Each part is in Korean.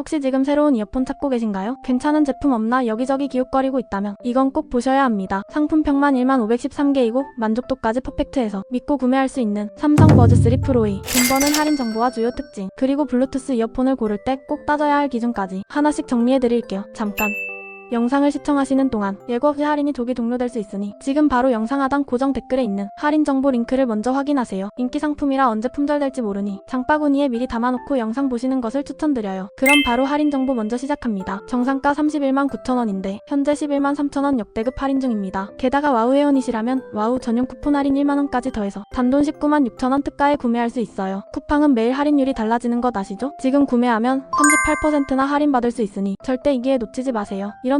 혹시 지금 새로운 이어폰 찾고 계신가요? 괜찮은 제품 없나 여기저기 기웃거리고 있다면 이건 꼭 보셔야 합니다. 상품평만 1만 513개이고 만족도까지 퍼펙트해서 믿고 구매할 수 있는 삼성 버즈 3 프로의 돈 버는 할인 정보와 주요 특징 그리고 블루투스 이어폰을 고를 때 꼭 따져야 할 기준까지 하나씩 정리해 드릴게요. 잠깐 영상을 시청하시는 동안 예고 없이 할인이 조기 종료될 수 있으니 지금 바로 영상 하단 고정 댓글에 있는 할인 정보 링크를 먼저 확인하세요. 인기 상품이라 언제 품절될지 모르니 장바구니에 미리 담아놓고 영상 보시는 것을 추천드려요. 그럼 바로 할인 정보 먼저 시작합니다. 정상가 31만 9천원인데 현재 11만 3천원 역대급 할인 중입니다. 게다가 와우 회원이시라면 와우 전용 쿠폰 할인 1만원까지 더해서 단돈 19만 6천원 특가에 구매할 수 있어요. 쿠팡은 매일 할인율이 달라지는 것 아시죠? 지금 구매하면 38%나 할인받을 수 있으니 절대 이 기회 놓치지 마세요. 이런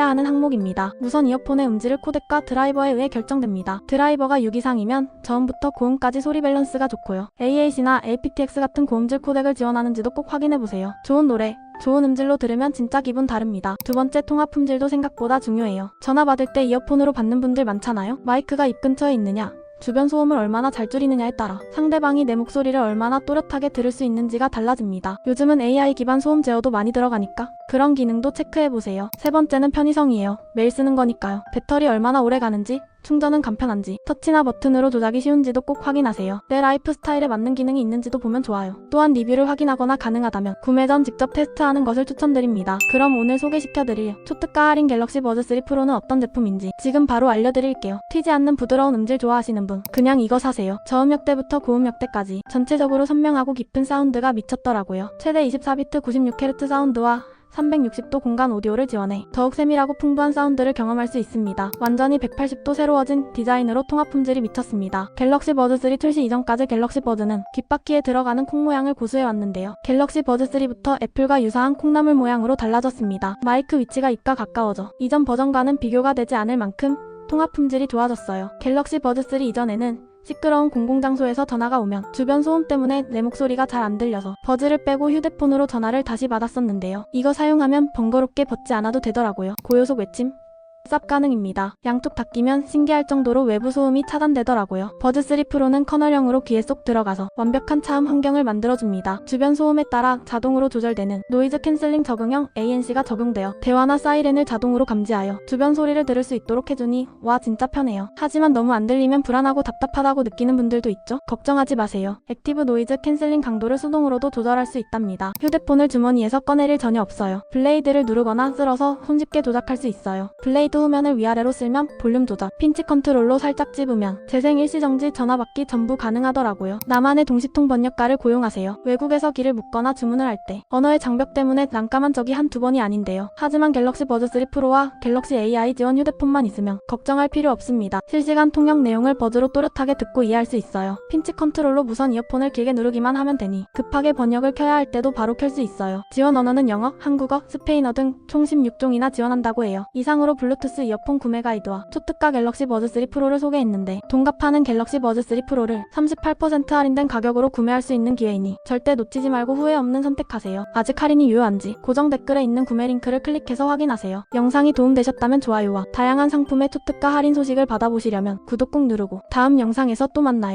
하는 항목입니다. 우선 이어폰의 음질을 코덱과 드라이버에 의해 결정됩니다. 드라이버가 6 이상이면 저음부터 고음까지 소리 밸런스가 좋고요. AAC나 aptX 같은 고음질 코덱을 지원하는지도 꼭 확인해보세요. 좋은 노래, 좋은 음질로 들으면 진짜 기분 다릅니다. 두 번째 통화 품질도 생각보다 중요해요. 전화 받을 때 이어폰으로 받는 분들 많잖아요. 마이크가 입 근처에 있느냐, 주변 소음을 얼마나 잘 줄이느냐에 따라 상대방이 내 목소리를 얼마나 또렷하게 들을 수 있는지가 달라집니다. 요즘은 AI 기반 소음 제어도 많이 들어가니까 그런 기능도 체크해보세요. 세 번째는 편의성이에요. 매일 쓰는 거니까요. 배터리 얼마나 오래 가는지, 충전은 간편한지, 터치나 버튼으로 조작이 쉬운지도 꼭 확인하세요. 내 라이프 스타일에 맞는 기능이 있는지도 보면 좋아요. 또한 리뷰를 확인하거나 가능하다면 구매 전 직접 테스트하는 것을 추천드립니다. 그럼 오늘 소개시켜드릴 초특가 할인 갤럭시 버즈 3 프로는 어떤 제품인지 지금 바로 알려드릴게요. 튀지 않는 부드러운 음질 좋아하시는 분, 그냥 이거 사세요. 저음역대부터 고음역대까지 전체적으로 선명하고 깊은 사운드가 미쳤더라고요. 최대 24비트 96Hz 사운드와 360도 공간 오디오를 지원해 더욱 세밀하고 풍부한 사운드를 경험할 수 있습니다. 완전히 180도 새로워진 디자인으로 통합 품질이 미쳤습니다. 갤럭시 버즈 3 출시 이전까지 갤럭시 버즈는 귓바퀴에 들어가는 콩 모양을 고수해 왔는데요. 갤럭시 버즈 3부터 애플과 유사한 콩나물 모양으로 달라졌습니다. 마이크 위치가 입과 가까워져 이전 버전과는 비교가 되지 않을 만큼 통합 품질이 좋아졌어요. 갤럭시 버즈 3 이전에는 시끄러운 공공장소에서 전화가 오면 주변 소음 때문에 내 목소리가 잘 안 들려서 버즈를 빼고 휴대폰으로 전화를 다시 받았었는데요. 이거 사용하면 번거롭게 벗지 않아도 되더라고요. 고요속 외침, 쌉 가능입니다. 양쪽 다 끼면 신기할 정도로 외부 소음이 차단되더라고요. 버즈 3 프로는 커널형으로 귀에 쏙 들어가서 완벽한 차음 환경을 만들어줍니다. 주변 소음에 따라 자동으로 조절되는 노이즈 캔슬링 적응형 ANC가 적용되어 대화나 사이렌을 자동으로 감지하여 주변 소리를 들을 수 있도록 해주니 와 진짜 편해요. 하지만 너무 안 들리면 불안하고 답답하다고 느끼는 분들도 있죠? 걱정하지 마세요. 액티브 노이즈 캔슬링 강도를 수동으로도 조절할 수 있답니다. 휴대폰을 주머니에서 일 전혀 없어요. 블레이드를 누르거나 쓸어서 손쉽게 조작할 수 있어요. 블레이드 후면을 위아래로 쓸면 볼륨 조절, 핀치 컨트롤로 살짝 집으면 재생 일시정지 전화 받기 전부 가능하더라고요. 나만의 동시통 번역가를 고용하세요. 외국에서 길을 묻거나 주문을 할 때 언어의 장벽 때문에 난감한 적이 한두 번이 아닌데요. 하지만 갤럭시 버즈 3 프로와 갤럭시 AI 지원 휴대폰만 있으면 걱정할 필요 없습니다. 실시간 통역 내용을 버즈로 또렷하게 듣고 이해할 수 있어요. 핀치 컨트롤로 무선 이어폰을 길게 누르기만 하면 되니 급하게 번역을 켜야 할 때도 바로 켤 수 있어요. 지원 언어는 영어, 한국어, 스페인어 등 총 16종이나 지원한다고 해요. 이상으로 블루투스 이어폰 구매 가이드와 초특가 갤럭시 버즈 3 프로를 소개했는데 동갑하는 갤럭시 버즈 3 프로를 38% 할인된 가격으로 구매할 수 있는 기회이니 절대 놓치지 말고 후회 없는 선택하세요. 아직 할인이 유효한지 고정 댓글에 있는 구매 링크를 클릭해서 확인하세요. 영상이 도움되셨다면 좋아요와 다양한 상품의 초특가 할인 소식을 받아보시려면 구독 꼭 누르고 다음 영상에서 또 만나요.